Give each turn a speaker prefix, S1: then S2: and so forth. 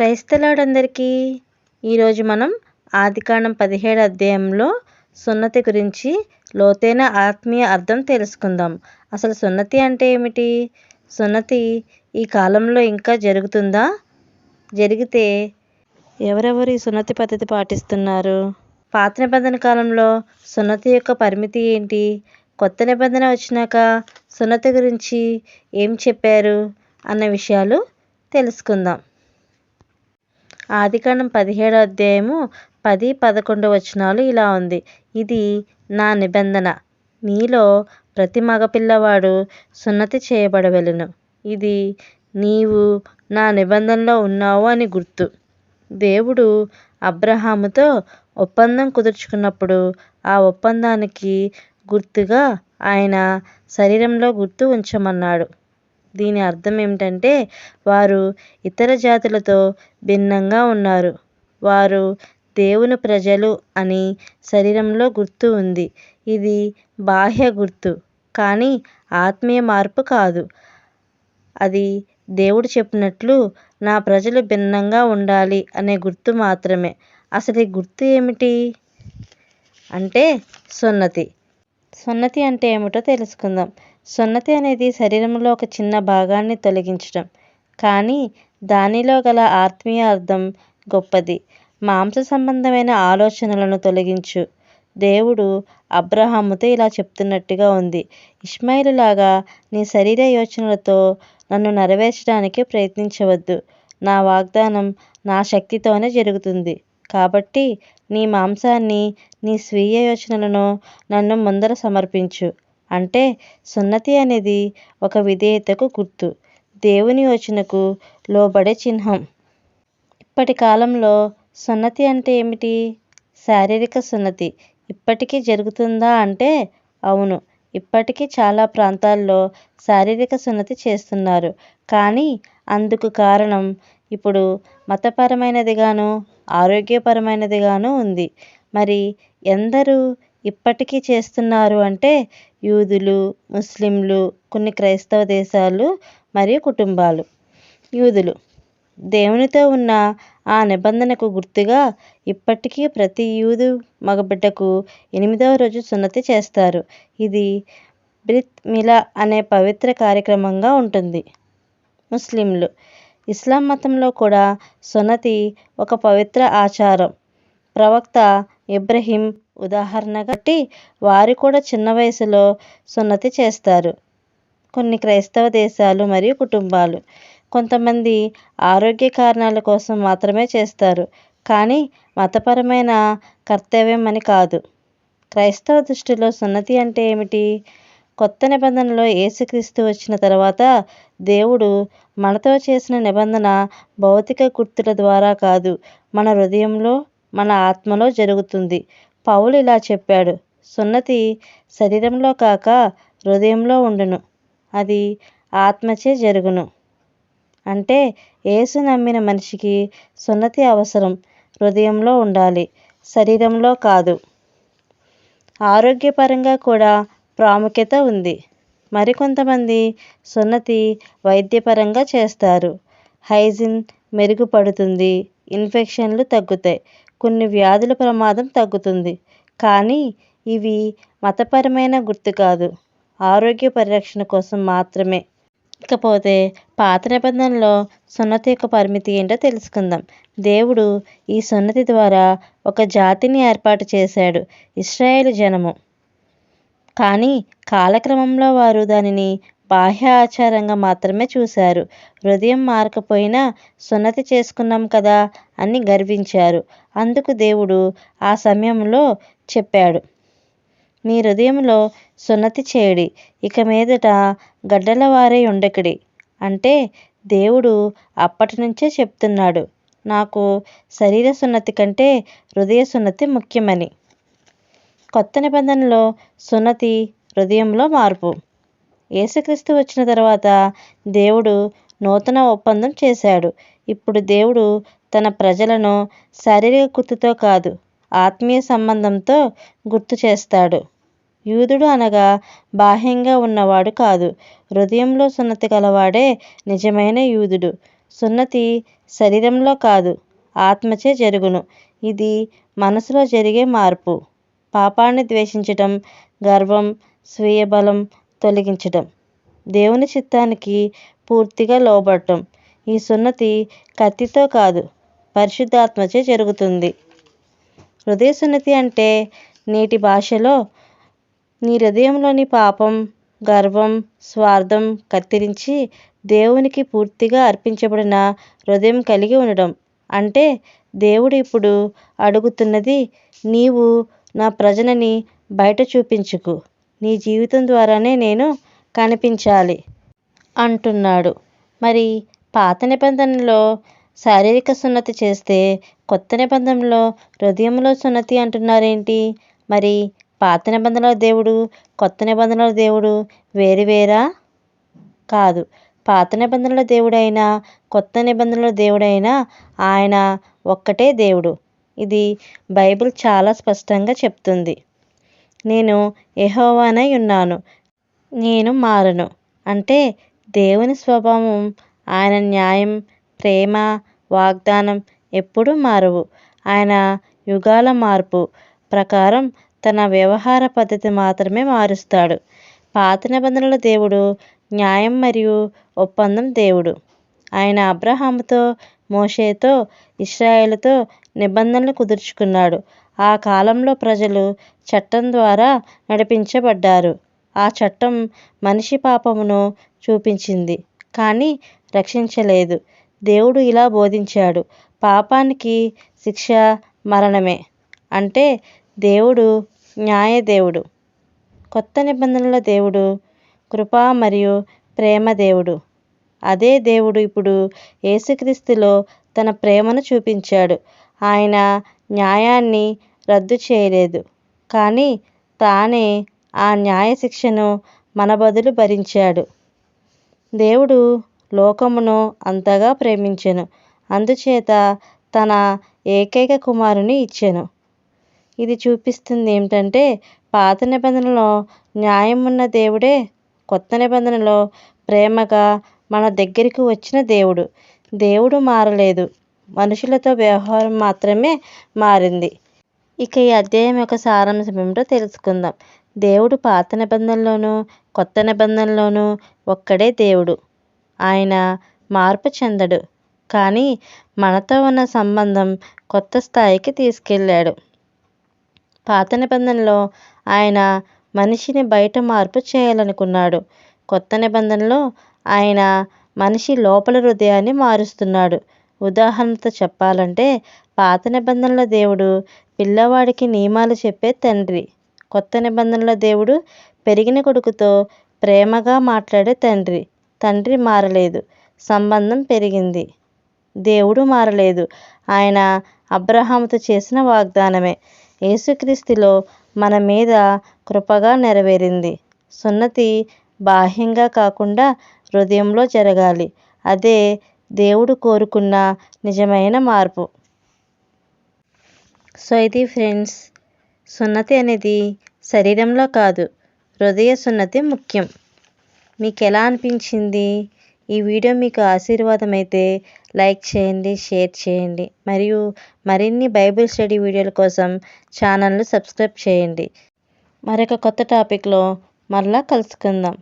S1: క్రైస్తలాడందరికీ ఈరోజు మనం ఆదికాండం పదిహేడు అధ్యాయంలో సున్నతి గురించి లోతైన ఆత్మీయ అర్థం తెలుసుకుందాం. అసలు సున్నతి అంటే ఏమిటి? సున్నతి ఈ కాలంలో ఇంకా జరుగుతుందా? జరిగితే ఎవరెవరు ఈ సున్నతి పద్ధతి పాటిస్తున్నారు? పాత నిబంధన కాలంలో సున్నతి యొక్క పరిమితి ఏంటి? కొత్త నిబంధన వచ్చినాక సున్నతి గురించి ఏం చెప్పారు? అన్న విషయాలు తెలుసుకుందాం. ఆదికాండం పదిహేడో అధ్యాయము పది పదకొండు వచనాలు ఇలా ఉంది. ఇది నా నిబంధన. మీలో ప్రతి మగపిల్లవాడు సున్నతి చేయబడవలెను. ఇది నీవు నా నిబంధనలో ఉన్నావు అని గుర్తు. దేవుడు అబ్రహాముతో ఒప్పందం కుదుర్చుకున్నప్పుడు ఆ ఒప్పందానికి గుర్తుగా ఆయన శరీరంలో గుర్తు ఉంచమన్నాడు. దీని అర్థం ఏమిటంటే వారు ఇతర జాతులతో భిన్నంగా ఉన్నారు. వారు దేవుని ప్రజలు అని శరీరంలో గుర్తు ఉంది. ఇది బాహ్య గుర్తు. కానీ ఆత్మీయ మార్పు కాదు. అది దేవుడు చెప్పినట్లు నా ప్రజలు భిన్నంగా ఉండాలి అనే గుర్తు మాత్రమే. అసలు ఈ గుర్తు ఏమిటి? అంటే సున్నతి. సున్నతి అంటే ఏమిటో తెలుసుకుందాం. సున్నతి అనేది శరీరంలో ఒక చిన్న భాగాన్ని తొలగించడం కానీ దానిలో గల ఆత్మీయ అర్థం గొప్పది. మాంస సంబంధమైన ఆలోచనలను తొలగించు. దేవుడు అబ్రహాముతో ఇలా చెప్తున్నట్టుగా ఉంది. ఇష్మాయిలు లాగా నీ శరీర యోచనలతో నన్ను నెరవేర్చడానికి ప్రయత్నించవద్దు. నా వాగ్దానం నా శక్తితోనే జరుగుతుంది. కాబట్టి నీ మాంసాన్ని నీ స్వీయ యోచనలను నన్ను ముందర సమర్పించు. అంటే సున్నతి అనేది ఒక విధేయతకు గుర్తు. దేవుని యోచనకు లోబడే చిహ్నం. ఇప్పటి కాలంలో సున్నతి అంటే ఏమిటి? శారీరక సున్నతి. ఇప్పటికీ జరుగుతుందా అంటే అవును. ఇప్పటికీ చాలా ప్రాంతాల్లో శారీరక సున్నతి చేస్తున్నారు. కానీ అందుకు కారణం ఇప్పుడు మతపరమైనదిగాను ఆరోగ్యపరమైనదిగాను ఉంది. మరి ఎందరూ ఇప్పటికీ చేస్తున్నారు అంటే యూదులు ముస్లింలు కొన్ని క్రైస్తవ దేశాలు మరియు కుటుంబాలు. యూదులు దేవునితో ఉన్న ఆ నిబంధనకు గుర్తుగా ఇప్పటికీ ప్రతి యూదు మగబిడ్డకు ఎనిమిదవ రోజు సున్నతి చేస్తారు. ఇది బ్రిత్ మిలా అనే పవిత్ర కార్యక్రమంగా ఉంటుంది. ముస్లింలు ఇస్లాం మతంలో కూడా సున్నతి ఒక పవిత్ర ఆచారం. ప్రవక్త ఇబ్రహీం ఉదాహరణగా వారు కూడా చిన్న వయసులో సున్నతి చేస్తారు. కొన్ని క్రైస్తవ దేశాలు మరియు కుటుంబాలు కొంతమంది ఆరోగ్య కారణాల కోసం మాత్రమే చేస్తారు. కానీ మతపరమైన కర్తవ్యం అని కాదు. క్రైస్తవ దృష్టిలో సున్నతి అంటే ఏమిటి? కొత్త నిబంధనలో యేసుక్రీస్తు వచ్చిన తర్వాత దేవుడు మనతో చేసిన నిబంధన భౌతిక గుర్తుల ద్వారా కాదు మన హృదయంలో మన ఆత్మలో జరుగుతుంది. పౌలు ఇలా చెప్పాడు సున్నతి శరీరంలో కాక హృదయంలో ఉండును అది ఆత్మచే జరుగును. అంటే యేసు నమ్మిన మనిషికి సున్నతి అవసరం హృదయంలో ఉండాలి శరీరంలో కాదు. ఆరోగ్యపరంగా కూడా ప్రాముఖ్యత ఉంది. మరికొంతమంది సున్నతి వైద్యపరంగా చేస్తారు. హైజిన్ మెరుగుపడుతుంది. ఇన్ఫెక్షన్లు తగ్గుతాయి. కొన్ని వ్యాధుల ప్రమాదం తగ్గుతుంది. కానీ ఇవి మతపరమైన గుర్తు కాదు. ఆరోగ్య పరిరక్షణ కోసం మాత్రమే. ఇకపోతే పాత నిబంధనలో సున్నతి యొక్క పరిమితి ఏంటో తెలుసుకుందాం. దేవుడు ఈ సున్నతి ద్వారా ఒక జాతిని ఏర్పాటు చేశాడు. ఇస్రాయేల్ జనము. కానీ కాలక్రమంలో వారు దానిని బాహ్య ఆచారంగా మాత్రమే చూశారు. హృదయం మారకపోయినా సున్నతి చేసుకున్నాం కదా అని గర్వించారు. అందుకు దేవుడు ఆ సమయంలో చెప్పాడు మీ హృదయంలో సున్నతి చేయడి. ఇక మీదట గడ్డల వారే ఉండకడి అంటే దేవుడు అప్పటి నుంచే చెప్తున్నాడు నాకు శరీర సున్నతి కంటే హృదయ సున్నతి ముఖ్యమని. కొత్త నిబంధనలో సున్నతి హృదయంలో మార్పు. యేసుక్రీస్తు వచ్చిన తర్వాత దేవుడు నూతన ఒప్పందం చేశాడు. ఇప్పుడు దేవుడు తన ప్రజలను శారీరక గుర్తుతో కాదు ఆత్మీయ సంబంధంతో గుర్తు చేస్తాడు. యూదుడు అనగా బాహ్యంగా ఉన్నవాడు కాదు హృదయంలో సున్నతి గలవాడే నిజమైన యూదుడు. సున్నతి శరీరంలో కాదు ఆత్మచే జరుగును. ఇది మనసులో జరిగే మార్పు. పాపాన్ని ద్వేషించటం గర్వం స్వీయ బలం తొలగించటం. దేవుని చిత్తానికి పూర్తిగా లోబడటం. ఈ సున్నతి కత్తితో కాదు పరిశుద్ధాత్మచే జరుగుతుంది. హృదయ సున్నతి అంటే నేటి భాషలో నీ హృదయంలోని పాపం గర్వం స్వార్థం కత్తిరించి దేవునికి పూర్తిగా అర్పించబడిన హృదయం కలిగి ఉండడం అంటే దేవుడు ఇప్పుడు అడుగుతున్నది నీవు నా ప్రజలని బయట చూపించుకు. నీ జీవితం ద్వారానే నేను కనిపించాలి అంటున్నాడు. మరి పాత నిబంధనలో శారీరక సున్నతి చేస్తే కొత్త నిబంధనలో హృదయంలో సున్నతి అంటున్నారేంటి? మరి పాత నిబంధనల దేవుడు కొత్త నిబంధనల దేవుడు వేరువేరా కాదు. పాత నిబంధనల దేవుడైనా కొత్త నిబంధనల దేవుడైనా ఆయన ఒక్కటే దేవుడు. ఇది బైబిల్ చాలా స్పష్టంగా చెప్తుంది. నేను యెహోవానై ఉన్నాను. నేను మారను. అంటే దేవుని స్వభావం ఆయన న్యాయం ప్రేమ వాగ్దానం ఎప్పుడూ మారవు. ఆయన యుగాల మార్పు ప్రకారం తన వ్యవహార పద్ధతి మాత్రమే మారుస్తాడు. పాత నిబంధనల దేవుడు న్యాయం మరియు ఒప్పందం దేవుడు. ఆయన అబ్రహాముతో మోషేతో ఇస్రాయేల్తో నిబంధనలు కుదుర్చుకున్నాడు. ఆ కాలంలో ప్రజలు చట్టం ద్వారా నడిపించబడ్డారు. ఆ చట్టం మనిషి పాపమును చూపించింది కానీ రక్షించలేదు. దేవుడు ఇలా బోధించాడు పాపానికి శిక్ష మరణమే అంటే దేవుడు న్యాయ దేవుడు కొత్త నిబంధనల దేవుడు కృప మరియు ప్రేమ దేవుడు. అదే దేవుడు ఇప్పుడు యేసుక్రీస్తులో తన ప్రేమను చూపించాడు. ఆయన న్యాయాన్ని రద్దు చేయలేదు. కానీ తానే ఆ న్యాయ శిక్షను మన బదులు భరించాడు. దేవుడు లోకమును అంతగా ప్రేమించెను. అందుచేత తన ఏకైక కుమారుని ఇచ్చెను. ఇది చూపిస్తుంది ఏమిటంటే పాత నిబంధనలో న్యాయం ఉన్న దేవుడే కొత్త నిబంధనలో ప్రేమగా మన దగ్గరికి వచ్చిన దేవుడు. దేవుడు మారలేదు. మనుషులతో వ్యవహారం మాత్రమే మారింది. ఇక ఈ అధ్యాయం యొక్క సారాంశం ఏమిటో తెలుసుకుందాం. దేవుడు పాత నిబంధనలోనూ కొత్త నిబంధనలోనూ ఒక్కడే దేవుడు. ఆయన మార్పు చెందడు. కానీ మనతో ఉన్న సంబంధం కొత్త స్థాయికి తీసుకెళ్ళాడు. పాత నిబంధనలో ఆయన మనిషిని బయట మార్పు చేయాలనుకున్నాడు. కొత్త నిబంధనలో ఆయన మనిషి లోపల హృదయాన్ని మారుస్తున్నాడు. ఉదాహరణతో చెప్పాలంటే పాత నిబంధనల దేవుడు పిల్లవాడికి నియమాలు చెప్పే తండ్రి. కొత్త నిబంధనల దేవుడు పెరిగిన కొడుకుతో ప్రేమగా మాట్లాడే తండ్రి. తండ్రి మారలేదు. సంబంధం పెరిగింది. దేవుడు మారలేదు. ఆయన అబ్రహాముతో చేసిన వాగ్దానమే. యేసుక్రీస్తులో మన మీద కృపగా నెరవేరింది. సున్నతి బాహ్యంగా కాకుండా హృదయంలో జరగాలి. అదే దేవుడు కోరుకున్న నిజమైన మార్పు. సో ఇది ఫ్రెండ్స్ సున్నతి అనేది శరీరంలో కాదు హృదయ సున్నతి ముఖ్యం. మీకు ఎలా అనిపించింది? ఈ వీడియో మీకు ఆశీర్వాదం అయితే లైక్ చేయండి షేర్ చేయండి మరియు మరిన్ని బైబిల్ స్టడీ వీడియోల కోసం ఛానల్ను సబ్స్క్రైబ్ చేయండి. మరొక కొత్త టాపిక్లో మరలా కలుసుకుందాం.